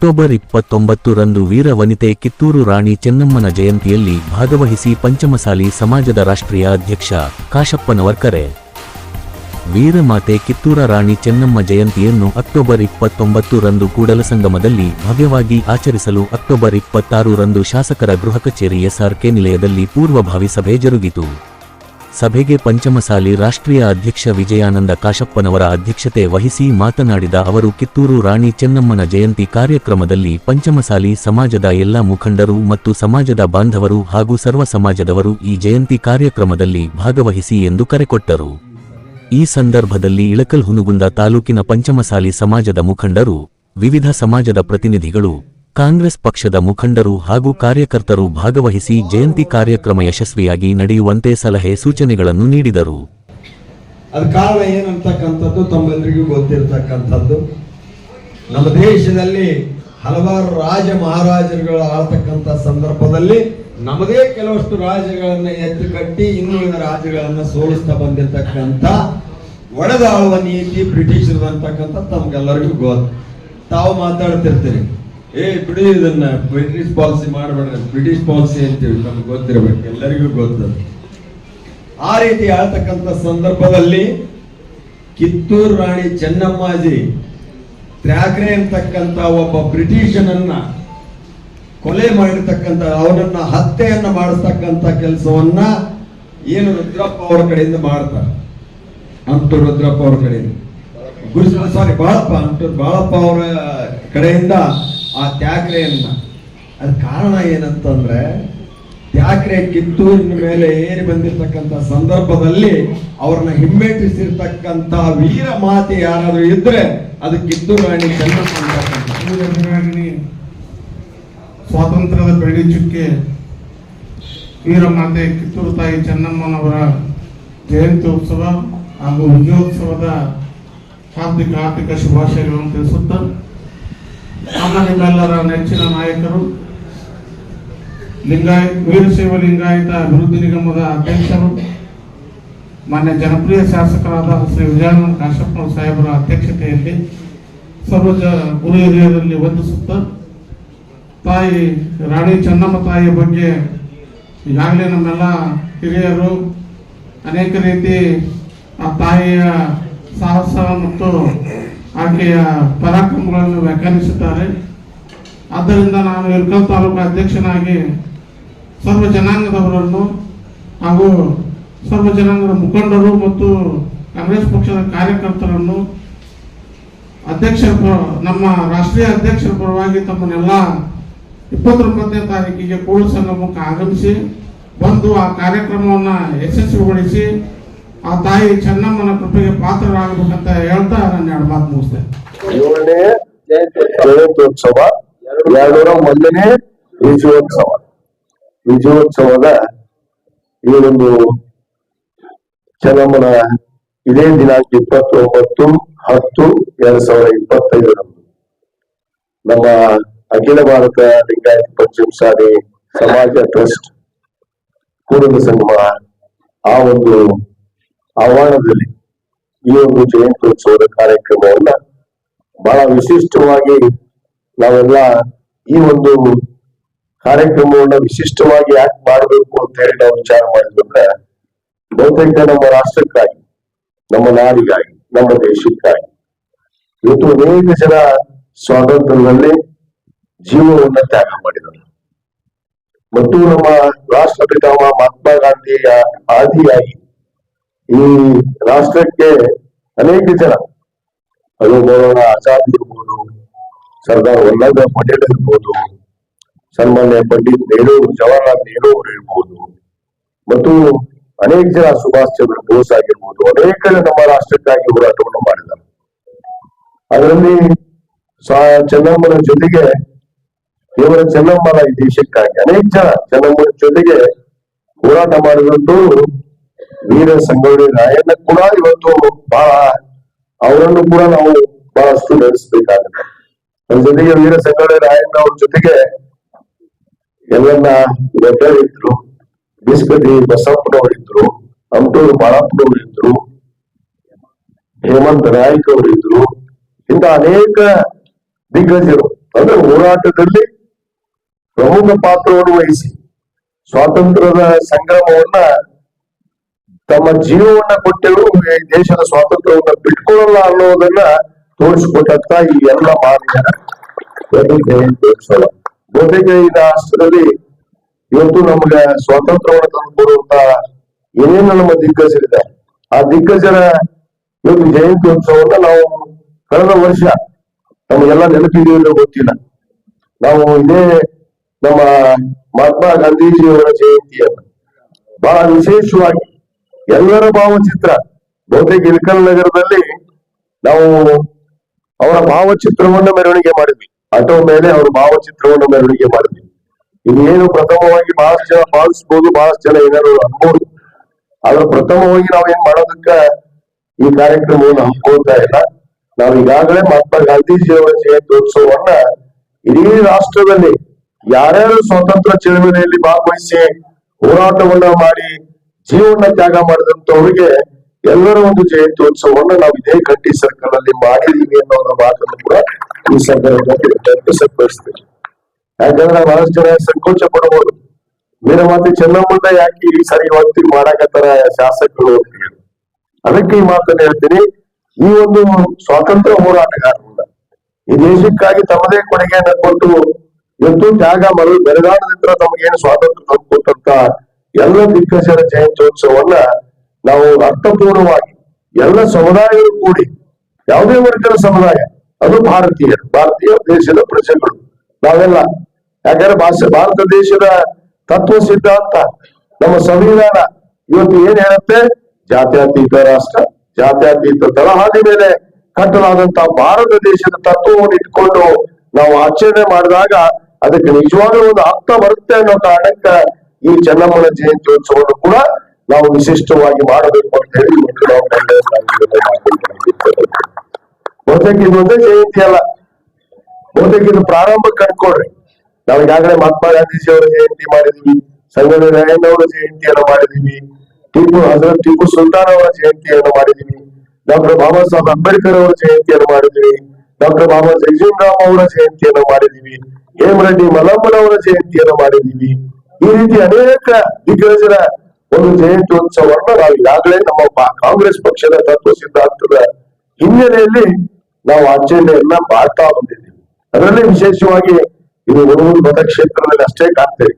October ಇಪ್ಪತ್ತೊಂಬತ್ತು ರಂದು ವೀರ ವನಿತೆ ಕಿತ್ತೂರು ರಾಣಿ ಚೆನ್ನಮ್ಮನ ಜಯಂತಿಯಲ್ಲಿ ಭಾಗವಹಿಸಿ ಪಂಚಮಸಾಲಿ ಸಮಾಜದ ರಾಷ್ಟ್ರೀಯ ಅಧ್ಯಕ್ಷ ಕಾಶಪ್ಪನವರ್ಕರೆ. ವೀರಮಾತೆ ಕಿತ್ತೂರ ರಾಣಿ ಚೆನ್ನಮ್ಮ ಜಯಂತಿಯನ್ನು ಅಕ್ಟೋಬರ್ ಇಪ್ಪತ್ತೊಂಬತ್ತು ರಂದು ಕೂಡಲಸಂಗಮದಲ್ಲಿ ಭವ್ಯವಾಗಿ ಆಚರಿಸಲು ಅಕ್ಟೋಬರ್ ಇಪ್ಪತ್ತಾರು ರಂದು ಶಾಸಕರ ಗೃಹ ಕಚೇರಿ ಎಸ್ಆರ್ಕೆ ನಿಲಯದಲ್ಲಿ ಪೂರ್ವಭಾವಿ ಸಭೆ ಜರುಗಿತು. ಸಭೆಗೆ ಪಂಚಮಸಾಲಿ ರಾಷ್ಟ್ರೀಯ ಅಧ್ಯಕ್ಷ ವಿಜಯಾನಂದ ಕಾಶಪ್ಪನವರ ಅಧ್ಯಕ್ಷತೆ ವಹಿಸಿ ಮಾತನಾಡಿದ ಅವರು, ಕಿತ್ತೂರು ರಾಣಿ ಚೆನ್ನಮ್ಮನ ಜಯಂತಿ ಕಾರ್ಯಕ್ರಮದಲ್ಲಿ ಪಂಚಮಸಾಲಿ ಸಮಾಜದ ಎಲ್ಲ ಮುಖಂಡರು ಮತ್ತು ಸಮಾಜದ ಬಾಂಧವರು ಹಾಗೂ ಸರ್ವ ಸಮಾಜದವರು ಈ ಜಯಂತಿ ಕಾರ್ಯಕ್ರಮದಲ್ಲಿ ಭಾಗವಹಿಸಿ ಎಂದು ಕರೆಕೊಟ್ಟರು ಈ ಸಂದರ್ಭದಲ್ಲಿ ಇಳಕಲ್ ಹುನುಗುಂದ ತಾಲೂಕಿನ ಪಂಚಮಸಾಲಿ ಸಮಾಜದ ಮುಖಂಡರು, ವಿವಿಧ ಸಮಾಜದ ಪ್ರತಿನಿಧಿಗಳು ಕಾಂಗ್ರೆಸ್ ಪಕ್ಷದ ಮುಖಂಡರು ಹಾಗೂ ಕಾರ್ಯಕರ್ತರು ಭಾಗವಹಿಸಿ ಜಯಂತಿ ಕಾರ್ಯಕ್ರಮ ಯಶಸ್ವಿಯಾಗಿ ನಡೆಯುವಂತೆ ಸಲಹೆ ಸೂಚನೆಗಳನ್ನು ನೀಡಿದರು. ಅದ ಕಾರಣ ಏನಂತಕ್ಕಂಥದ್ದು ತಮ್ಮೆಲ್ಲರಿಗೂ ಗೊತ್ತಿರತಕ್ಕಂಥದ್ದು. ನಮ್ಮ ದೇಶದಲ್ಲಿ ಹಲವಾರು ರಾಜ ಮಹಾರಾಜರುಗಳು ಆಳ್ತಕ್ಕಂಥ ಸಂದರ್ಭದಲ್ಲಿ ನಮ್ಮದೇ ಕೆಲವಷ್ಟು ರಾಜ್ಯಗಳನ್ನ ಎದ್ದು ಕಟ್ಟಿ ಇನ್ನುಳಿದ ರಾಜ್ಯಗಳನ್ನ ಸೋಲಿಸ್ತಾ ಬಂದಿರತಕ್ಕಂಥ ಒಡೆದಾಳುವ ನೀತಿ ಬ್ರಿಟಿಷರು ಅಂತಕ್ಕಂಥ ತಮ್ಗೆಲ್ಲರಿಗೂ ಗೊತ್ತು. ತಾವು ಮಾತಾಡ್ತಿರ್ತೀರಿ. ಏ, ಬಿಡಿ ಇದನ್ನ. ಬ್ರಿಟಿಷ್ ಪಾಲಿಸಿ ಮಾಡಬೇಡ ಬ್ರಿಟಿಷ್ ಪಾಲಿಸಿ ಅಂತೀವಿ. ನಮ್ಗೆ ಗೊತ್ತಿರಬೇಕು. ಎಲ್ಲರಿಗೂ ಗೊತ್ತದ ಆ ರೀತಿ ಆಳ್ತಕ್ಕಂಥ ಸಂದರ್ಭದಲ್ಲಿ ಕಿತ್ತೂರು ರಾಣಿ ಚೆನ್ನಮ್ಮಾಜಿ ತ್ಯಾಕ್ರೆ ಅಂತಕ್ಕಂಥ ಒಬ್ಬ ಬ್ರಿಟಿಷನನ್ನ ಕೊಲೆ ಮಾಡಿರ್ತಕ್ಕಂಥ, ಅವನನ್ನ ಹತ್ಯೆಯನ್ನ ಮಾಡಿಸ್ತಕ್ಕಂಥ ಕೆಲಸವನ್ನ ಏನು ರುದ್ರಪ್ಪ ಅವರ ಕಡೆಯಿಂದ ಮಾಡ್ತಾರೆ. ಅಂಟು ರುದ್ರಪ್ಪ ಅವರ ಕಡೆಯಿಂದ. ಗುರು ಸಾರಿ ಬಾಳಪ್ಪ ಅಂತೂರು ಬಾಳಪ್ಪ ಅವರ ಕಡೆಯಿಂದ ಆ ತ್ಯಾಕ್ರೆಯನ್ನ ಅದ ಕಾರಣ ಏನಂತಂದ್ರೆ, ತ್ಯಾಕ್ರೆ ಕಿತ್ತೂರಿನ ಮೇಲೆ ಏರಿ ಬಂದಿರತಕ್ಕಂಥ ಸಂದರ್ಭದಲ್ಲಿ ಅವ್ರನ್ನ ಹಿಮ್ಮೆಟ್ಟಿಸಿರ್ತಕ್ಕಂಥ ವೀರ ಮಾತೆ ಯಾರಾದ್ರೂ ಇದ್ರೆ ಅದು ಕಿತ್ತೂರು ರಾಣಿ ಚೆನ್ನಮ್ಮ ಸ್ವಾತಂತ್ರ್ಯದ ಬೆಳ್ಳಿ ಚುಕ್ಕೆ ವೀರಮಾತೆ ಕಿತ್ತೂರು ತಾಯಿ ಚೆನ್ನಮ್ಮನವರ ಜಯಂತಿ ಉತ್ಸವ ಹಾಗೂ ವಿಜಯೋತ್ಸವದ ಹಾರ್ದಿಕ ಆರ್ಥಿಕ ಶುಭಾಶಯಗಳನ್ನು ತಿಳಿಸುತ್ತಾ ನಮ್ಮ ನಿಮ್ಮೆಲ್ಲರ ನೆಚ್ಚಿನ ನಾಯಕರು, ಲಿಂಗಾಯತ್, ವೀರಶೈವ ಲಿಂಗಾಯತ ಅಭಿವೃದ್ಧಿ ನಿಗಮದ ಅಧ್ಯಕ್ಷರು, ಮಾನ್ಯ ಜನಪ್ರಿಯ ಶಾಸಕರಾದ ಶ್ರೀ ವಿಜಯಾನಂದ ಕಾಶಪ್ಪ ಸಾಹೇಬರ ಅಧ್ಯಕ್ಷತೆಯಲ್ಲಿ ಸರ್ವಜ ಗುರು ಹಿರಿಯರಲ್ಲಿ ವಂದಿಸುತ್ತ, ತಾಯಿ ರಾಣಿ ಚೆನ್ನಮ್ಮ ತಾಯಿಯ ಬಗ್ಗೆ ಈಗಾಗಲೇ ನಮ್ಮೆಲ್ಲ ಹಿರಿಯರು ಅನೇಕ ರೀತಿ ಆ ತಾಯಿಯ ಸಾಹಸ ಮತ್ತು ಆಕೆಯ ಪರಾಕ್ರಮಗಳನ್ನು ವ್ಯಾಖ್ಯಾನಿಸುತ್ತಾರೆ. ಆದ್ದರಿಂದ ನಾನು ಇರ್ಕಲ್ ತಾಲೂಕು ಅಧ್ಯಕ್ಷನಾಗಿ ಸರ್ವ ಜನಾಂಗದವರನ್ನು ಹಾಗೂ ಸರ್ವ ಜನಾಂಗದ ಮುಖಂಡರು ಮತ್ತು ಕಾಂಗ್ರೆಸ್ ಪಕ್ಷದ ಕಾರ್ಯಕರ್ತರನ್ನು ಅಧ್ಯಕ್ಷ ನಮ್ಮ ರಾಷ್ಟ್ರೀಯ ಅಧ್ಯಕ್ಷರ ಪರವಾಗಿ ತಮ್ಮನ್ನೆಲ್ಲ ಇಪ್ಪತ್ತೊಂಬತ್ತನೇ ತಾರೀಕಿಗೆ ಕೂಡು ಸಂಗಮಕ್ಕೆ ಆಗಮಿಸಿ, ಬಂದು ಆ ಕಾರ್ಯಕ್ರಮವನ್ನು ಯಶಸ್ವಿಗೊಳಿಸಿ ಆ ತಾಯಿ ಚೆನ್ನಮ್ಮನ ಕೃಪೆಗೆ ಪಾತ್ರರಾಗಬೇಕಂತ ಹೇಳ್ತಾ ನನ್ನ ಎರಡು ಮಾತು ಮುಗಿಸ್ತೇನೆ ಏಳನೇ ಜಯಂತ್ಯೋತ್ಸವ, ಎರಡೂರ ಮೊದಲನೇ ವಿಜಯೋತ್ಸವ. ವಿಜಯೋತ್ಸವದ ಈ ಒಂದು ಚೆನ್ನಮ್ಮನ ಇದೇ ದಿನಾಂಕ ಇಪ್ಪತ್ತೊಂಬತ್ತು ಹತ್ತು ಎರಡ್ ಸಾವಿರದ ಇಪ್ಪತ್ತೈದರಂದು. ನಮ್ಮ ಅಖಿಲ ಭಾರತ ಲಿಂಗಾಯತ್ ಪಂಚಮಸಾಲಿ ಸಮಾಜ ಟ್ರಸ್ಟ್ ಕೂಡಲ ಸಂಗಮ ಆ ಒಂದು ಆಹ್ವಾನದಲ್ಲಿ ಈ ಒಂದು ಜಯಂತ್ಯೋತ್ಸವದ ಕಾರ್ಯಕ್ರಮವನ್ನ ಬಹಳ ವಿಶಿಷ್ಟವಾಗಿ ನಾವೆಲ್ಲ ಈ ಒಂದು ಕಾರ್ಯಕ್ರಮವನ್ನ ವಿಶಿಷ್ಟವಾಗಿ ಯಾಕೆ ಮಾಡಬೇಕು ಅಂತ ಹೇಳಿ ನಾವು ವಿಚಾರ ಮಾಡಿದ್ರೆ ಬಹುತೇಕ ನಮ್ಮ ರಾಷ್ಟ್ರಕ್ಕಾಗಿ, ನಮ್ಮ ನಾಡಿಗಾಗಿ, ನಮ್ಮ ದೇಶಕ್ಕಾಗಿ ಇವತ್ತು ಅನೇಕ ಜನ ಸ್ವಾತಂತ್ರ್ಯದಲ್ಲಿ ಜೀವವನ್ನ ತ್ಯಾಗ ಮಾಡಿದರು ಮತ್ತು ನಮ್ಮ ರಾಷ್ಟ್ರಪಿತಾಮ ಮಹಾತ್ಮ ಗಾಂಧಿಯ ಆದಿಯಾಗಿ ಈ ರಾಷ್ಟ್ರಕ್ಕೆ ಅನೇಕ ಜನ ಅದು ಮೌಲಾನ ಆಜಾದ್ ಇರ್ಬೋದು, ಸರ್ದಾರ್ ವಲ್ಲಭಾಯ್ ಪಟೇಲ್ ಇರ್ಬೋದು, ಸನ್ಮಾನ್ಯ ಪಂಡಿತ್ ನೆಹರು, ಜವಾಹರ್ಲಾಲ್ ನೆಹರು ಇರ್ಬೋದು, ಮತ್ತು ಅನೇಕ ಜನ ಸುಭಾಷ್ ಚಂದ್ರ ಬೋಸ್ ಆಗಿರ್ಬೋದು, ಅನೇಕ ಜನ ನಮ್ಮ ರಾಷ್ಟ್ರಕ್ಕಾಗಿ ಹೋರಾಟವನ್ನು ಮಾಡಿದ್ದಾರೆ. ಅದರಲ್ಲಿ ಚೆನ್ನಮ್ಮನ ಜೊತೆಗೆ ದೇವರ ಚೆನ್ನಮ್ಮನ ಈ ದೇಶಕ್ಕಾಗಿ ಅನೇಕ ಜನ ಚೆನ್ನಮ್ಮನ ಜೊತೆಗೆ ಹೋರಾಟ ಮಾಡಿದಂತೂ ವೀರ ಸಂಗೊಳ್ಳಿ ರಾಯಣ್ಣ ಕೂಡ ಇವತ್ತು ಬಹಳ ಅವರನ್ನು ಕೂಡ ನಾವು ಬಹಳಷ್ಟು ನಡೆಸಬೇಕಾಗುತ್ತೆ. ಅದ್ರ ಜೊತೆಗೆ ವೀರ ಸಂಗೊಳ್ಳಿ ರಾಯಣ್ಣ ಅವ್ರ ಜೊತೆಗೆ ಎಲ್ಲನ್ನ ಇದ್ರು ಬಿಸ್ಕಟಿ ಬಸಪ್ಪನವರು ಇದ್ರು ಅಂಟೂರು ಬಾಳಪ್ಪನವರು ಇದ್ರು ಹೇಮಂತ್ ನಾಯ್ಕ ಅವರು ಇದ್ರು ಇಂಥ ಅನೇಕ ದಿಗ್ಗಜರು. ಅಂದ್ರೆ ಹೋರಾಟದಲ್ಲಿ ಪ್ರಮುಖ ಪಾತ್ರವನ್ನು ವಹಿಸಿ, ಸ್ವಾತಂತ್ರ್ಯದ ಸಂಗ್ರಾಮವನ್ನ ತಮ್ಮ ಜೀವವನ್ನ ಕೊಟ್ಟರು, ಈ ದೇಶದ ಸ್ವಾತಂತ್ರ್ಯವನ್ನ ಬಿಟ್ಕೊಳ್ಳಲ್ಲ ಅನ್ನೋದನ್ನ ತೋರಿಸಿಕೊಟ್ಟಂತ ಈ ಎಲ್ಲ ಮಾನ್ಯರ ಜೊತೆಗೆ ಜಯಂತಿ ಉತ್ಸವ ರಾಷ್ಟ್ರದಲ್ಲಿ ಇವತ್ತು ನಮ್ಗೆ ಸ್ವಾತಂತ್ರ್ಯವನ್ನು ತಂದು ಬರುವಂತ ಏನೇನು ನಮ್ಮ ದಿಗ್ಗಜರಿದೆ ಆ ದಿಗ್ಗಜರ ಇವತ್ತು ಜಯಂತಿ ಉತ್ಸವವನ್ನ ನಾವು ಕಳೆದ ವರ್ಷ ನಮಗೆಲ್ಲ ನೆನಪಿದೆಯೋ ಗೊತ್ತಿಲ್ಲ. ನಾವು ಇದೇ ನಮ್ಮ ಮಹಾತ್ಮ ಗಾಂಧೀಜಿಯವರ ಜಯಂತಿಯನ್ನು ಬಹಳ ವಿಶೇಷವಾಗಿ ಎಲ್ಲರ ಭಾವಚಿತ್ರ. ಬಹುತೇಕ ಇಳಕಲ್ ನಗರದಲ್ಲಿ ನಾವು ಅವರ ಭಾವಚಿತ್ರವನ್ನು ಮೆರವಣಿಗೆ ಮಾಡಿದ್ವಿ. ಆಟೋ ಮೇಲೆ ಅವರ ಭಾವಚಿತ್ರವನ್ನು ಮೆರವಣಿಗೆ ಮಾಡಿದ್ವಿ. ಇನ್ನೇನು ಪ್ರಥಮವಾಗಿ ಬಹಳಷ್ಟು ಜನ ಪಾಲಿಸ್ಬೋದು ಬಹಳಷ್ಟು ಜನ ಏನಾದ್ರು ಅನ್ಬೋದು. ಆದ್ರೆ ಪ್ರಥಮವಾಗಿ ನಾವೇನ್ ಮಾಡೋದಕ್ಕ ಈ ಕಾರ್ಯಕ್ರಮವನ್ನು ಹಮ್ಮಿಕೊಳ್ತಾ ಇಲ್ಲ. ನಾವು ಈಗಾಗಲೇ ಮಹಾತ್ಮ ಗಾಂಧೀಜಿಯವರ ಜಯಂತ್ಯೋತ್ಸವವನ್ನ ಇಡೀ ರಾಷ್ಟ್ರದಲ್ಲಿ ಯಾರ್ಯಾರು ಸ್ವಾತಂತ್ರ್ಯ ಚಳವಳಿಯಲ್ಲಿ ಭಾಗವಹಿಸಿ ಹೋರಾಟವನ್ನ ಮಾಡಿ ಜೀವನ ತ್ಯಾಗ ಮಾಡಿದಂತವ್ರಿಗೆ ಎಲ್ಲರ ಒಂದು ಜಯಂತಿ ಉತ್ಸವವನ್ನು ನಾವು ಇದೇ ಕಟ್ಟಿ ಸರ್ಕಲ್ ಅಲ್ಲಿ ಮಾಡಿದೀವಿ ಅನ್ನೋ ಮಾತನ್ನು ಕೂಡ ಈ ಸಂದರ್ಭದಲ್ಲಿ ಸಂಭವಿಸ್ತೀವಿ ಯಾಕಂದ್ರೆ ಬಹಳಷ್ಟು ಜನ ಸಂಕೋಚ ಪಡಬಹುದು ವೀರಮಾತೆ ಚೆನ್ನಮ್ಮನ ಯಾಕೆ ಈ ಸರಿ ಹೊತ್ತಿ ಮಾಡಾಕತ್ತಾರ ಶಾಸಕರು ಅದಕ್ಕೆ ಈ ಮಾತನ್ನ ಹೇಳ್ತೀನಿ ಈ ಒಂದು ಸ್ವಾತಂತ್ರ್ಯ ಹೋರಾಟಗಾರರಿಂದ ಈ ದೇಶಕ್ಕಾಗಿ ತಮ್ಮದೇ ಕೊಡುಗೆಯನ್ನು ಕೊಟ್ಟು ಇವತ್ತು ತ್ಯಾಗ ಮರಳು ಬೆಳಗಾಣದಿಂದ ತಮಗೇನು ಸ್ವಾತಂತ್ರ್ಯ ತಂದುಕೊಟ್ಟಂತ ಎಲ್ಲ ದಿಗ್ಗಜರ ಜಯಂತ್ಯೋತ್ಸವವನ್ನ ನಾವು ಅರ್ಥಪೂರ್ಣವಾಗಿ ಎಲ್ಲ ಸಮುದಾಯಗಳು ಕೂಡಿ, ಯಾವುದೇ ವರ್ಗದ ಸಮುದಾಯ, ಅದು ಭಾರತೀಯರು ಭಾರತೀಯ ದೇಶದ ಪ್ರಜೆಗಳು. ನಾವೆಲ್ಲ, ಯಾಕಂದ್ರೆ ಭಾಷೆ, ಭಾರತ ದೇಶದ ತತ್ವ ಸಿದ್ಧಾಂತ, ನಮ್ಮ ಸಂವಿಧಾನ ಇವತ್ತು ಏನ್ ಹೇಳುತ್ತೆ? ಜಾತ್ಯಾತೀತ ರಾಷ್ಟ್ರ, ಜಾತ್ಯತೀತ ತಳಹಾದಿ ಮೇಲೆ ಕಟ್ಟಲಾದಂತ ಭಾರತ ದೇಶದ ತತ್ವವನ್ನು ಇಟ್ಕೊಂಡು ನಾವು ಆಚರಣೆ ಮಾಡಿದಾಗ ಅದಕ್ಕೆ ನಿಜವಾಗ್ಲೂ ಒಂದು ಅರ್ಥ ಬರುತ್ತೆ ಅನ್ನೋ ಕಾರಣಕ್ಕ ಈ ಚೆನ್ನಮ್ಮನ ಜಯಂತ್ಯೋತ್ಸವವನ್ನು ಕೂಡ ನಾವು ವಿಶಿಷ್ಟವಾಗಿ ಮಾಡಬೇಕು ಅಂತ ಹೇಳಿ ಬಹುತೇಕ ಇದು ಒಂದೇ ಜಯಂತಿ ಅಲ್ಲ. ಬಹುತೇಕ ಇದು ಪ್ರಾರಂಭ ಕಂಡ್ಕೊಡ್ರಿ ನಾವು ಈಗಾಗಲೇ ಮಹಾತ್ಮ ಗಾಂಧೀಜಿ ಅವರ ಜಯಂತಿ ಮಾಡಿದೀವಿ, ಸಂಗೊಳ್ಳಿ ಅವರ ಜಯಂತಿಯನ್ನು ಮಾಡಿದೀವಿ, ಟಿಪ್ಪು ಹಜರತ್ ಟಿಪ್ಪು ಸುಲ್ತಾನ್ ಅವರ ಜಯಂತಿಯನ್ನು ಮಾಡಿದೀವಿ, ಡಾಕ್ಟರ್ ಬಾಬಾ ಸಾಹೇಬ್ ಅಂಬೇಡ್ಕರ್ ಅವರ ಜಯಂತಿಯನ್ನು ಮಾಡಿದೀವಿ, ಡಾಕ್ಟರ್ ಬಾಬಾ ಜಗಜೀವರಾಮ್ ಅವರ ಜಯಂತಿಯನ್ನು ಮಾಡಿದೀವಿ, ಹೇಮರೆಡ್ಡಿ ಮಲಮ್ಮನವರ ಜಯಂತಿಯನ್ನು ಮಾಡಿದೀವಿ. ಈ ರೀತಿ ಅನೇಕ ದಿಗ್ಗಜರ ಒಂದು ಜಯಂತ್ಯೋತ್ಸವವನ್ನು ನಾವು ಈಗಾಗಲೇ ನಮ್ಮ ಕಾಂಗ್ರೆಸ್ ಪಕ್ಷದ ತತ್ವ ಸಿದ್ಧಾಂತದ ಹಿನ್ನೆಲೆಯಲ್ಲಿ ನಾವು ಆಚರಣೆಯನ್ನ ಮಾಡ್ತಾ ಬಂದಿದ್ದೀವಿ. ಅದರಲ್ಲಿ ವಿಶೇಷವಾಗಿ ಇದು ಒಂದು ಮತಕ್ಷೇತ್ರದಲ್ಲಿ ಅಷ್ಟೇ ಕಾಣ್ತೇವೆ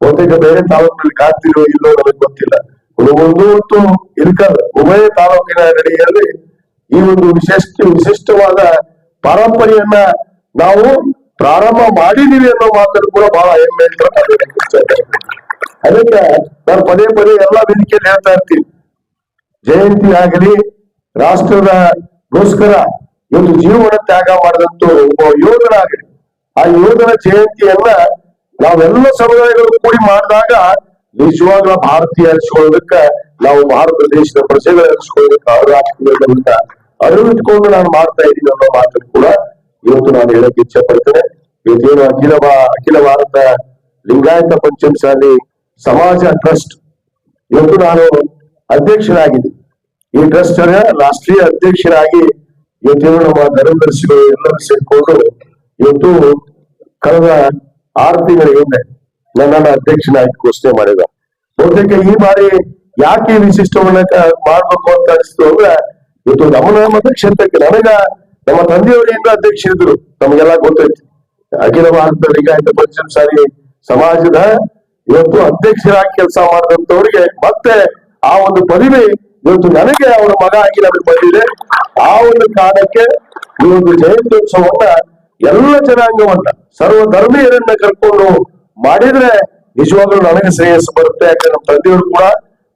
ಬಹುತೇಕ ಬೇರೆ ತಾಲೂಕಿನಲ್ಲಿ ಕಾಣ್ತಿರೋ ಇಲ್ಲೋ ನಮಗೆ ಗೊತ್ತಿಲ್ಲ. ಒಂದು ಮತ್ತು ಇರ್ಕಲ್ ಉಭಯ ತಾಲೂಕಿನ ನಡಿಗೆಯಲ್ಲಿ ಈ ಒಂದು ವಿಶಿಷ್ಟ, ವಿಶಿಷ್ಟವಾದ ಪರಂಪರೆಯನ್ನ ನಾವು ಪ್ರಾರಂಭ ಮಾಡಿದೀವಿ ಅನ್ನೋ ಮಾತನ್ನು ಕೂಡ ಬಹಳ ಹೆಮ್ಮೆ ಅದಕ್ಕೆ ನಾನು ಪದೇ ಪದೇ ಎಲ್ಲ ವೇದಿಕೆಯಲ್ಲಿ ಹೇಳ್ತಾ ಇರ್ತೀನಿ. ಜಯಂತಿ ಆಗಲಿ, ರಾಷ್ಟ್ರದ ಗೋಸ್ಕರ ಇವತ್ತು ಜೀವನ ತ್ಯಾಗ ಮಾಡಿದಂತ ಒಬ್ಬ ಯೋಧನಾಗಲಿ ಆ ಯೋಧನ ಜಯಂತಿಯನ್ನ ನಾವೆಲ್ಲ ಸಮುದಾಯಗಳು ಕೂಡಿ ಮಾಡಿದಾಗ ನಿಜವಾಗ್ಲೂ ಭಾರತೀಯ ಹರಿಸ್ಕೊಳ್ಳೋದಕ್ಕ ನಾವು ಭಾರತ ದೇಶದ ಪ್ರಜೆಗಳ ಅಂತ ಅರಿವಿಟ್ಕೊಂಡು ನಾನು ಮಾಡ್ತಾ ಇದ್ದೀನಿ ಅನ್ನೋ ಮಾತನ್ನು ಕೂಡ ಇವತ್ತು ನಾನು ಹೇಳಕ್ ಇಚ್ಛೆ ಪಡ್ತೇನೆ ಇವತ್ತೇನು ಅಖಿಲ ಅಖಿಲ ಭಾರತ ಲಿಂಗಾಯತ ಪಂಚಮಸಾಲಿ ಸಮಾಜ ಟ್ರಸ್ಟ್. ಇವತ್ತು ನಾನು ಅಧ್ಯಕ್ಷರಾಗಿದ್ದೀನಿ ಈ ಟ್ರಸ್ಟ್ ರಾಷ್ಟ್ರೀಯ ಅಧ್ಯಕ್ಷರಾಗಿ ಇವತ್ತೇನು ನಮ್ಮ ಧರ್ಮದರ್ಶಿಗಳು ಎಲ್ಲರೂ ಸೇರ್ಕೊಂಡು ಇವತ್ತು ಕಳೆದ ಆರು ತಿಂಗಳ ಹಿಂದೆ ನನ್ನನ್ನು ಅಧ್ಯಕ್ಷನಾಗಿ ಘೋಷಣೆ ಮಾಡಿದ ಬಹುತೇಕ ಈ ಬಾರಿ ಯಾಕೆ ವಿಶಿಷ್ಟವನ್ನ ಮಾಡ್ಬೇಕು ಅಂತ ಅನಿಸ್ತು ಅಂದ್ರೆ, ಇವತ್ತು ನಮ್ಮ ಕ್ಷೇತ್ರಕ್ಕೆ ನನಗ ನಮ್ಮ ತಂದೆಯವರು ಹೆಂಗ ಅಧ್ಯಕ್ಷರಿದ್ರು ನಮಗೆಲ್ಲ ಗೊತ್ತೈತಿ. ಅಖಿಲ ಭಾರತ ಲಿಂಗಾಯತ ಪಂಚಮಸಾಲಿ ಸಮಾಜದ ಇವತ್ತು ಅಧ್ಯಕ್ಷರಾಗಿ ಕೆಲಸ ಮಾಡಿದಂತವ್ರಿಗೆ ಮತ್ತೆ ಆ ಒಂದು ಪದವಿ ಇವತ್ತು ನನಗೆ ಅವರ ಮಗ ಆಗಿ ನನಗೆ ಬಂದಿದೆ. ಆ ಒಂದು ಕಾರಣಕ್ಕೆ ಈ ಒಂದು ಜಯಂತ್ಯೋತ್ಸವವನ್ನ ಎಲ್ಲ ಜನಾಂಗವನ್ನ, ಸರ್ವ ಧರ್ಮೀಯರನ್ನ ಕರ್ಕೊಂಡು ಮಾಡಿದ್ರೆ ನಿಜವಾಗ್ಲೂ ನನಗೆ ಶ್ರೇಯಸ್ಸು ಬರುತ್ತೆ. ಯಾಕಂದ್ರೆ ನಮ್ಮ ತಂದೆಯವರು ಕೂಡ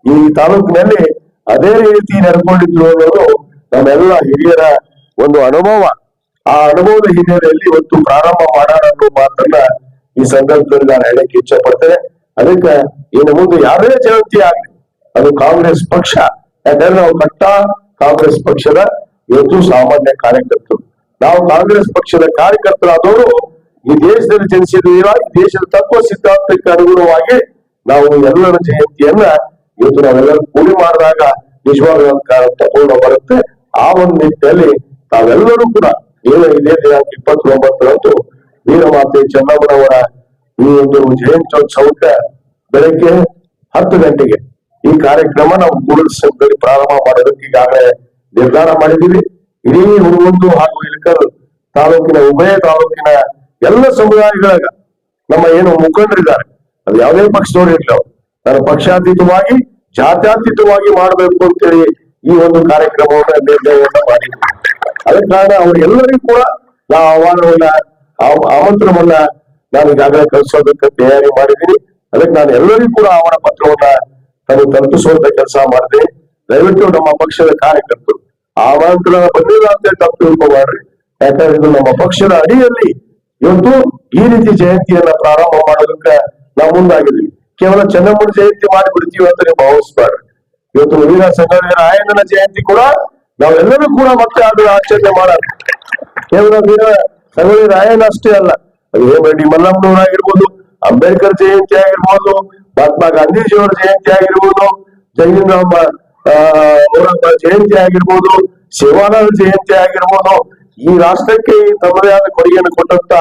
ಈ ತಾಲೂಕಿನಲ್ಲಿ ಅದೇ ರೀತಿ ನಡ್ಕೊಂಡಿದ್ರು ಅನ್ನೋದು ನಮ್ಮೆಲ್ಲ ಹಿರಿಯರ ಒಂದು ಅನುಭವ. ಆ ಅನುಭವದ ಹಿನ್ನೆಲೆಯಲ್ಲಿ ಇವತ್ತು ಪ್ರಾರಂಭ ಮಾಡೋಣ ಅನ್ನೋ ಮಾತನ್ನ ಈ ಸಂದರ್ಭದಲ್ಲಿ ನಾನು ಹೇಳಕ್ಕೆ ಇಚ್ಛೆ ಪಡ್ತೇನೆ ಅದಕ್ಕೆ ಇನ್ನು ಮುಂದೆ ಯಾರೇ ಜಯಂತಿ ಆಗ್ಲಿ, ಅದು ಕಾಂಗ್ರೆಸ್ ಪಕ್ಷ. ಯಾಕಂದ್ರೆ ನಾವು ಕಟ್ಟ ಕಾಂಗ್ರೆಸ್ ಪಕ್ಷದ ಇವತ್ತು ಸಾಮಾನ್ಯ ಕಾರ್ಯಕರ್ತರು. ನಾವು ಕಾಂಗ್ರೆಸ್ ಪಕ್ಷದ ಕಾರ್ಯಕರ್ತರಾದವರು ಈ ದೇಶದಲ್ಲಿ ಜನಿಸಿದೀರ ಈ ದೇಶದ ತತ್ವ ಸಿದ್ಧಾಂತಕ್ಕೆ ಅನುಗುಣವಾಗಿ ನಾವು ಎಲ್ಲರ ಜಯಂತಿಯನ್ನ ಇವತ್ತು ನಾವೆಲ್ಲರೂ ಕೂಡಿ ಮಾಡಿದಾಗ ನಿಜವಾಗ್ಲೂ ಒಂದು ಕಾರಣ ತಗೊಂಡು ಬರುತ್ತೆ. ಆ ಒಂದು ನಿಟ್ಟಿನಲ್ಲಿ ತಾವೆಲ್ಲರೂ ಕೂಡ ಏನು ಇದೇ ದಿನಾಂಕ ಇಪ್ಪತ್ತೊಂಬತ್ತರಂದು ವೀರಮಾತೆ ಚೆನ್ನಮ್ಮನವರ ಈ ಒಂದು ಜಯಂತ್ಯೋತ್ಸವಕ್ಕೆ ಬೆಳಗ್ಗೆ ಹತ್ತು ಗಂಟೆಗೆ ಈ ಕಾರ್ಯಕ್ರಮ ನಾವು ಸಂಘದಲ್ಲಿ ಪ್ರಾರಂಭ ಮಾಡೋದಕ್ಕೆ ಈಗಾಗಲೇ ನಿರ್ಧಾರ ಮಾಡಿದ್ದೀವಿ. ಇಡೀ ಹುಡುಗಂದು ಹಾಗೂ ಇಳಕಲ್ ತಾಲೂಕಿನ ಉಭಯ ತಾಲೂಕಿನ ಎಲ್ಲ ಸಮುದಾಯಗಳಾಗ ನಮ್ಮ ಏನು ಮುಖಂಡರಿದ್ದಾರೆ, ಅದು ಯಾವುದೇ ಪಕ್ಷದವರು ಇರ್ಲಿ ಅವರು. ನಾನು ಪಕ್ಷಾತೀತವಾಗಿ, ಜಾತ್ಯಾತೀತವಾಗಿ ಮಾಡಬೇಕು ಅಂತೇಳಿ ಈ ಒಂದು ಕಾರ್ಯಕ್ರಮವನ್ನ ನಿರ್ಣಯವನ್ನ ಮಾಡಿ. ಅದ ಕಾರಣ ಅವರೆಲ್ಲರಿಗೂ ಕೂಡ ನಾವು ಆಹ್ವಾನವನ್ನ, ಆಹ್- ಆಮಂತ್ರಣವನ್ನ ನಾನು ಈಗಾಗಲೇ ಕಳಿಸೋದಕ್ಕೆ ತಯಾರಿ ಮಾಡಿದ್ದೀನಿ. ಅದಕ್ಕೆ ನಾನು ಎಲ್ಲರಿಗೂ ಕೂಡ ಆಹ್ವಾನ ಪತ್ರವನ್ನ ನಾನು ತಲುಪಿಸುವಂತ ಕೆಲಸ ಮಾಡಿದೆ. ದಯವಿಟ್ಟು ನಮ್ಮ ಪಕ್ಷದ ಕಾರ್ಯಕರ್ತರು, ಆಮಂತ್ರಣ ಬಂದಿಲ್ಲ ಅಂತ ತಪ್ಪು ತಿಳ್ಕೊಬಾರ್ರಿ ಯಾಕಂದ್ರೆ ಇದು ನಮ್ಮ ಪಕ್ಷದ ಅಡಿಯಲ್ಲಿ ಇವತ್ತು ಈ ರೀತಿ ಜಯಂತಿಯನ್ನ ಪ್ರಾರಂಭ ಮಾಡೋದಕ್ಕೆ ನಾವು ಮುಂದಾಗಿದ್ವಿ ಕೇವಲ ಚೆನ್ನಮ್ಮನ ಜಯಂತಿ ಮಾಡಿಬಿಡ್ತೀವಿ ಅಂತ ನೀವು ಭಾವಿಸ್ಬಾರ್ದು. ಇವತ್ತು ವೀರ ಸಂಗೊಳ್ಳಿ ರಾಯಣ್ಣನ ಜಯಂತಿ ಕೂಡ ನಾವೆಲ್ಲರೂ ಕೂಡ ಮತ್ತೆ ಅದು ಆಚರಣೆ ಮಾಡೋಣ. ಕೇವಲ ವೀರ ಸಂಗೊಳ್ಳಿ ರಾಯಣ್ಣ ಅಷ್ಟೇ ಅಲ್ಲ. ಹೇಮರೆಡ್ಡಿ ಮಲ್ಲಮ್ಮನವ್ರ ಆಗಿರ್ಬೋದು, ಅಂಬೇಡ್ಕರ್ ಜಯಂತಿ ಆಗಿರ್ಬೋದು, ಮಹಾತ್ಮ ಗಾಂಧೀಜಿಯವರ ಜಯಂತಿ ಆಗಿರ್ಬೋದು ಜೈನರಾಮ ಅವರ ಜಯಂತಿ ಆಗಿರ್ಬೋದು, ಶಿವಾನಂದ ಜಯಂತಿ ಆಗಿರ್ಬೋದು, ಈ ರಾಷ್ಟ್ರಕ್ಕೆ ತಮ್ಮದೇ ಆದ ಕೊಡುಗೆಯನ್ನು ಕೊಟ್ಟಂತ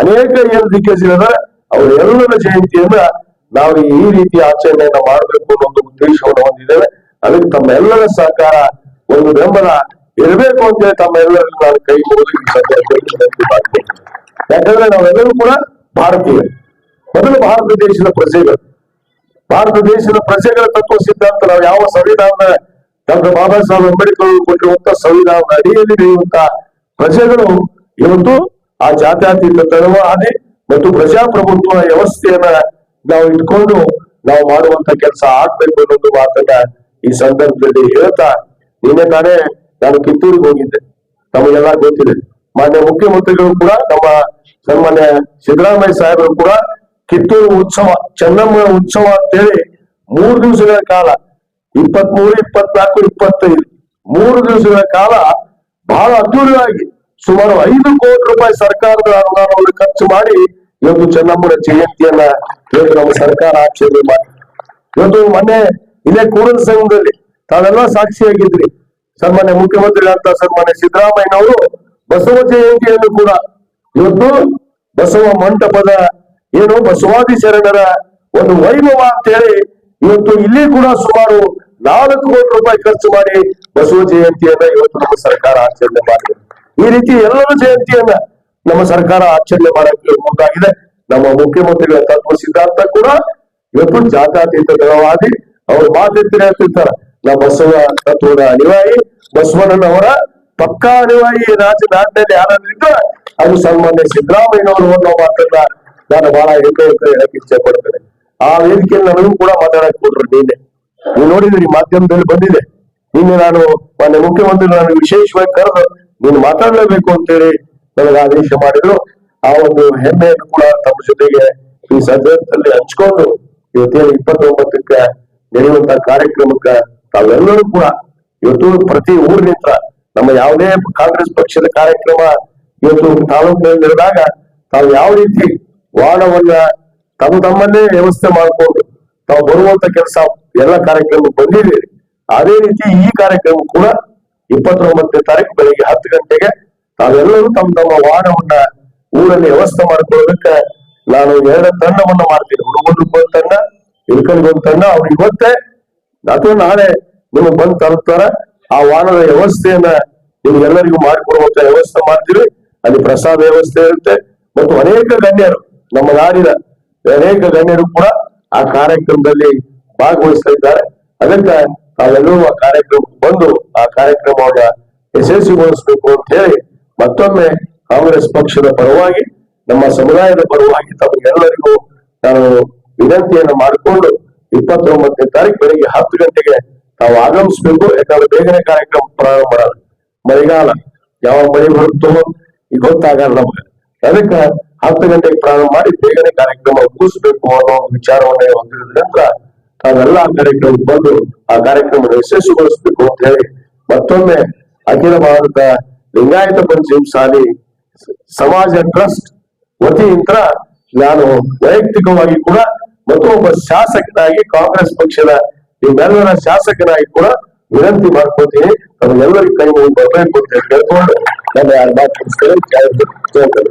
ಅನೇಕ ಏನು ದಿಗ್ಗಜರಿದ್ದಾರೆ ಅವರೆಲ್ಲರ ಜಯಂತಿಯನ್ನ ನಾವು ಈ ರೀತಿ ಆಚರಣೆಯನ್ನ ಮಾಡಬೇಕು ಅನ್ನೋ ಒಂದು ಉದ್ದೇಶವನ್ನು ಹೊಂದಿದ್ದೇವೆ. ಅದಕ್ಕೆ ತಮ್ಮೆಲ್ಲರ ಸಹಕಾರ ಒಂದು ಬೆಂಬಲ ಇರಬೇಕು ಅಂತ ಹೇಳಿ ತಮ್ಮೆಲ್ಲರಿಗೂ ನಾನು ಕೈ ಮುಗಿದು ಯಾಕಂದ್ರೆ ನಾವೆಲ್ಲರೂ ಕೂಡ ಭಾರತೀಯರು ಮೊದಲು ಭಾರತ ದೇಶದ ಪ್ರಜೆಗಳು. ಭಾರತ ದೇಶದ ಪ್ರಜೆಗಳ ತತ್ವ ಸಿದ್ಧಾಂತ, ನಾವು ಯಾವ ಸಂವಿಧಾನದ ಡಾಕ್ಟರ್ ಬಾಬಾ ಸಾಹೇಬ್ ಅಂಬೇಡ್ಕರ್ ಕೊಟ್ಟಿರುವಂತಹ ಸಂವಿಧಾನದ ಅಡಿಯಲ್ಲಿ ನಡೆಯುವಂತಹ ಪ್ರಜೆಗಳು ಇವತ್ತು ಆ ಜಾತ್ಯಾತೀತ ತಳವಾದಿ ಮತ್ತು ಪ್ರಜಾಪ್ರಭುತ್ವ ವ್ಯವಸ್ಥೆಯನ್ನ ನಾವು ಇಟ್ಕೊಂಡು ನಾವು ಮಾಡುವಂತ ಕೆಲಸ ಆಗ್ಬೇಕು ಅನ್ನೋದು ಮಾತನ್ನ ಈ ಸಂದರ್ಭದಲ್ಲಿ ಹೇಳ್ತಾ ನಿನ್ನೆ ತಾನೇ ನಾನು ಕಿತ್ತೂರಿಗೆ ಹೋಗಿದ್ದೆ. ನಮಗೆಲ್ಲ ಗೊತ್ತಿದೆ. ಮಾನ್ಯ ಮುಖ್ಯಮಂತ್ರಿಗಳು ಕೂಡ ನಮ್ಮ ಸನ್ಮಾನ್ಯ ಸಿದ್ದರಾಮಯ್ಯ ಸಾಹೇಬರು ಕೂಡ ಕಿತ್ತೂರು ಉತ್ಸವ, ಚೆನ್ನಮ್ಮ ಉತ್ಸವ ಅಂತೇಳಿ ಮೂರು ದಿವಸಗಳ ಕಾಲ, ಇಪ್ಪತ್ಮೂರು, ಇಪ್ಪತ್ನಾಲ್ಕು, ಇಪ್ಪತ್ತೈದು ಮೂರು ದಿವಸಗಳ ಕಾಲ ಬಹಳ ಅದ್ದೂರಿಯಾಗಿ ಸುಮಾರು ಐದು ಕೋಟಿ ರೂಪಾಯಿ ಸರ್ಕಾರದ ಅನುದಾನವನ್ನು ಖರ್ಚು ಮಾಡಿ ಇವತ್ತು ಚೆನ್ನಮ್ಮನ ಜಯಂತಿಯನ್ನ ಇವತ್ತು ನಮ್ಮ ಸರ್ಕಾರ ಆಚರಣೆ ಮಾಡಿ. ಇವತ್ತು ಮೊನ್ನೆ ಇಲ್ಲೇ ಕೂಡಲ ಸಂಘದಲ್ಲಿ ತಾವೆಲ್ಲ ಸಾಕ್ಷಿಯಾಗಿದ್ರಿ. ಸನ್ಮಾನ್ಯ ಮುಖ್ಯಮಂತ್ರಿಗಳಂತ ಸನ್ಮಾನ್ಯ ಸಿದ್ದರಾಮಯ್ಯನವರು ಬಸವ ಜಯಂತಿಯನ್ನು ಕೂಡ ಇವತ್ತು ಬಸವ ಮಂಟಪದ ಏನು ಬಸವಾದಿ ಶರಣರ ಒಂದು ವೈಭವ ಅಂತೇಳಿ ಇವತ್ತು ಇಲ್ಲಿ ಕೂಡ ಸುಮಾರು ನಾಲ್ಕು ಕೋಟಿ ರೂಪಾಯಿ ಖರ್ಚು ಮಾಡಿ ಬಸವ ಜಯಂತಿಯನ್ನ ಇವತ್ತು ನಮ್ಮ ಸರ್ಕಾರ ಆಚರಣೆ ಮಾಡಿದೆ. ಈ ರೀತಿ ಎಲ್ಲರೂ ಜಯಂತಿಯನ್ನ ನಮ್ಮ ಸರ್ಕಾರ ಆಚರಣೆ ಮಾಡಕ್ಕೆ ಮುಂದಾಗಿದೆ. ನಮ್ಮ ಮುಖ್ಯಮಂತ್ರಿಗಳ ತತ್ವ ಸಿದ್ಧಾಂತ ಕೂಡ ಇವತ್ತು ಜಾತ್ಯತೀತ ದಳವಾದಿ ಅವರು ಮಾತೆತ್ತಿ ಹೇಳ್ತಿರ್ತಾರ ನಮ್ಮ ಬಸವ ತತ್ವದ ಅನಿವಾಯಿ, ಬಸವಣ್ಣನವರ ಪಕ್ಕಾ ಅನಿವಾಯಿ ರಾಜನಾಡಿನಲ್ಲಿ ಯಾರಾದ್ರಿಂದ ಅದು ಸನ್ಮಾನ್ಯ ಸಿದ್ದರಾಮಯ್ಯನವರು ಅನ್ನೋ ಮಾತನ್ನ ನಾನು ಬಹಳ ಏಕ ಹೇಳಕ್ ಇಚ್ಛೆ ಪಡ್ತೇನೆ ಆ ವೇದಿಕೆಯಲ್ಲಿ ನನಗೂ ಕೂಡ ಮಾತಾಡಕ್ ಕೊಟ್ರು ನೀನೆ ನೀವು ನೋಡಿದ್ರಿ ಮಾಧ್ಯಮದಲ್ಲಿ ಬಂದಿದೆ. ನಿನ್ನೆ ನಾನು ಮಾನ್ಯ ಮುಖ್ಯಮಂತ್ರಿ ನಾನು ವಿಶೇಷವಾಗಿ ಕರೆದು ನೀನು ಮಾತಾಡ್ಲೇಬೇಕು ಅಂತೇಳಿ ನನಗೆ ಆದೇಶ ಮಾಡಿದ್ರು ಆ ಒಂದು ಹೆಮ್ಮೆಯನ್ನು ಕೂಡ ತಮ್ಮ ಜೊತೆಗೆ ಈ ಸಂದರ್ಭದಲ್ಲಿ ಹಂಚ್ಕೊಂಡು ಇವತ್ತೇನು ಇಪ್ಪತ್ತೊಂಬತ್ತಕ್ಕೆ ನಡೆಯುವಂತ ಕಾರ್ಯಕ್ರಮಕ್ಕೆ ತಾವೆಲ್ಲರೂ ಕೂಡ ಇವತ್ತು ಪ್ರತಿ ಊರಿನಿಂದ ನಮ್ಮ ಯಾವುದೇ ಕಾಂಗ್ರೆಸ್ ಪಕ್ಷದ ಕಾರ್ಯಕ್ರಮ ಇವತ್ತು ತಾಲೂಕಿನಲ್ಲಿ ನಡೆದಾಗ ತಾವು ಯಾವ ರೀತಿ ವಾರ್ಡವನ್ನ ತಮ್ಮ ತಮ್ಮನ್ನೇ ವ್ಯವಸ್ಥೆ ಮಾಡಿಕೊಂಡು ತಾವು ಬರುವಂತ ಕೆಲಸ ಎಲ್ಲ ಕಾರ್ಯಕ್ರಮ ಬಂದಿದ್ದೀರಿ. ಅದೇ ರೀತಿ ಈ ಕಾರ್ಯಕ್ರಮ ಕೂಡ ಇಪ್ಪತ್ತೊಂಬತ್ತನೇ ತಾರೀಕು ಬೆಳಿಗ್ಗೆ ಹತ್ತು ಗಂಟೆಗೆ ತಾವೆಲ್ಲರೂ ತಮ್ಮ ತಮ್ಮ ವಾಹನವನ್ನ ಊರಲ್ಲಿ ವ್ಯವಸ್ಥೆ ಮಾಡ್ಕೊಳ್ಳೋದಕ್ಕೆ ನಾನು ಎರಡ ತಂಡವನ್ನ ಮಾಡ್ತೀನಿ. ಹುಡುಗರು ಒಂದು ತಂಡ ಇಳ್ಕಲ್ಗೆ ಒಂದು ತಂಡ ಅವ್ರು ಇವತ್ತೇ ಅಥವಾ ನಾಳೆ ನಿಮಗ್ ಬಂದು ತಲುಪ್ತಾರ. ಆ ವಾಹನದ ವ್ಯವಸ್ಥೆಯನ್ನ ನಿಮ್ಗೆಲ್ಲರಿಗೂ ಮಾಡಿಕೊಡುವಂತ ವ್ಯವಸ್ಥೆ ಮಾಡ್ತೀವಿ. ಅಲ್ಲಿ ಪ್ರಸಾದ ವ್ಯವಸ್ಥೆ ಇರುತ್ತೆ. ಮತ್ತು ಅನೇಕ ಗಣ್ಯರು, ನಮ್ಮ ನಾಡಿನ ಅನೇಕ ಗಣ್ಯರು ಕೂಡ ಆ ಕಾರ್ಯಕ್ರಮದಲ್ಲಿ ಭಾಗವಹಿಸ್ತಾ ಇದ್ದಾರೆ ಅದಕ್ಕೆ ತಾವೆಲ್ಲರೂ ಆ ಕಾರ್ಯಕ್ರಮಕ್ಕೆ ಬಂದು ಆ ಕಾರ್ಯಕ್ರಮವನ್ನ ಯಶಸ್ವಿಗೊಳಿಸಬೇಕು ಅಂತ ಹೇಳಿ ಮತ್ತೊಮ್ಮೆ ಕಾಂಗ್ರೆಸ್ ಪಕ್ಷದ ಪರವಾಗಿ, ನಮ್ಮ ಸಮುದಾಯದ ಪರವಾಗಿ ತಮಗೆಲ್ಲರಿಗೂ ನಾನು ವಿನಂತಿಯನ್ನ ಮಾಡಿಕೊಂಡು ಇಪ್ಪತ್ತೊಂಬತ್ತನೇ ತಾರೀಕು ಬೆಳಿಗ್ಗೆ ಹತ್ತು ಗಂಟೆಗೆ ತಾವು ಆಗಮಿಸಬೇಕು. ಯಾಕಂದ್ರೆ ಬೇಗನೆ ಕಾರ್ಯಕ್ರಮ ಪ್ರಾರಂಭ ಮಾಡಲ್ಲ. ಮಳೆಗಾಲ ಯಾವ ಮಳೆ ಬರುತ್ತೋ ಈಗ ಗೊತ್ತಾಗಲ್ಲ ನಮ್ಗೆ. ಅದಕ್ಕೆ ಹತ್ತು ಗಂಟೆಗೆ ಪ್ರಾರಂಭ ಮಾಡಿ ಬೇಗನೆ ಕಾರ್ಯಕ್ರಮ ಮುಗಿಸ್ಬೇಕು ಅನ್ನೋ ವಿಚಾರವನ್ನ ಹೊಂದಿದ ನಂತರ ತಾವೆಲ್ಲ ಕಾರ್ಯಕ್ರಮಕ್ಕೆ ಬಂದು ಆ ಕಾರ್ಯಕ್ರಮ ಯಶಸ್ವಿಗೊಳಿಸ್ಬೇಕು ಅಂತ ಹೇಳಿ ಮತ್ತೊಮ್ಮೆ ಅಖಿಲ ಭಾರತ ಲಿಂಗಾಯತ ಪಂಚಮ ಶಾಲೆ ಸಮಾಜ ಟ್ರಸ್ಟ್ ವತಿಯಿಂದ ನಾನು ವೈಯಕ್ತಿಕವಾಗಿ ಕೂಡ ಮತ್ತು ಒಬ್ಬ ಶಾಸಕನಾಗಿ ಕಾಂಗ್ರೆಸ್ ಪಕ್ಷದ ನಿಮ್ಮೆಲ್ಲರ ಶಾಸಕನಾಗಿ ಕೂಡ ವಿನಂತಿ ಮಾಡ್ಕೊತೀನಿ ತಮ್ಮೆಲ್ಲರಿಗೂ ಕೈ ಮುಗಿದು ಬರಬೇಕು ಅಂತ ಹೇಳ್ಕೊಂಡು ನನ್ನ ಮಾತು